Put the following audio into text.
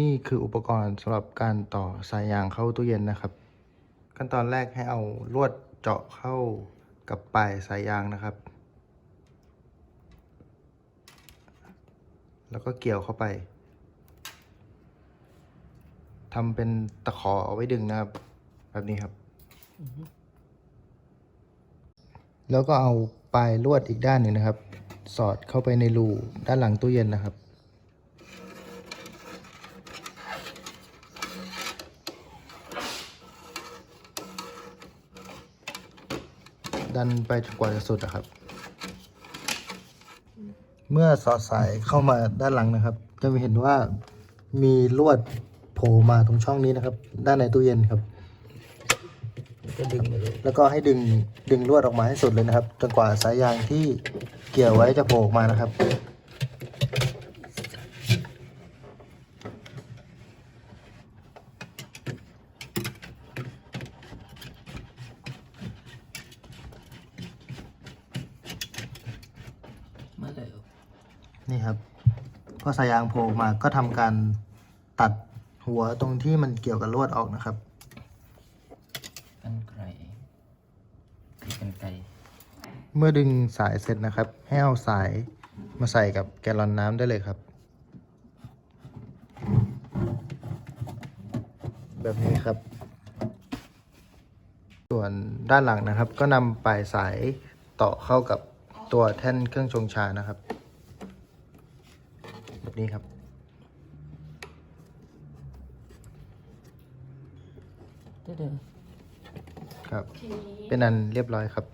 นี่คืออุปกรณ์สำหรับการต่อสายยางเข้าตู้เย็นนะครับ ขั้นตอนแรกให้เอาลวดเจาะเข้ากับปลายสายยางนะครับ แล้วก็เกี่ยวเข้าไปทำเป็นตะขอเอาไว้ดึงนะครับ แบบนี้ครับ แล้วก็เอาปลายลวดอีกด้านหนึ่งนะครับ สอดเข้าไปในรูด้านหลังตู้เย็นนะครับ ดันไปจนกว่าจะสุดนะครับ เมื่อสอดสายเข้ามาด้านหลังนะครับ จะเห็นว่ามีลวดโผล่มาตรงช่องนี้นะครับ ด้านในตู้เย็นครับ ก็ดึงไปเลยแล้วก็ให้ดึงดึงลวดออกมาให้สุดเลยนะครับ จนกว่าสายยางที่เกี่ยวไว้จะโผล่ออกมานะครับ ไม่ได้หรอก นี่ครับพอสายยางโผล่ออกมาก็ทำการตัดหัวตรงที่มันเกี่ยวกับลวดออกนะครับกันไกรกันไกรเมื่อดึงสายเสร็จนะครับ ให้เอาสายมาใส่กับแกลลอนน้ำได้เลยครับ แบบนี้ครับ ส่วนด้านหลังนะครับ ก็นำปลายสายต่อเข้ากับ ตัวแท่นเครื่องชงชานะครับ แบบนี้ครับเด้อเด้อครับ เป็นอันเรียบร้อยครับ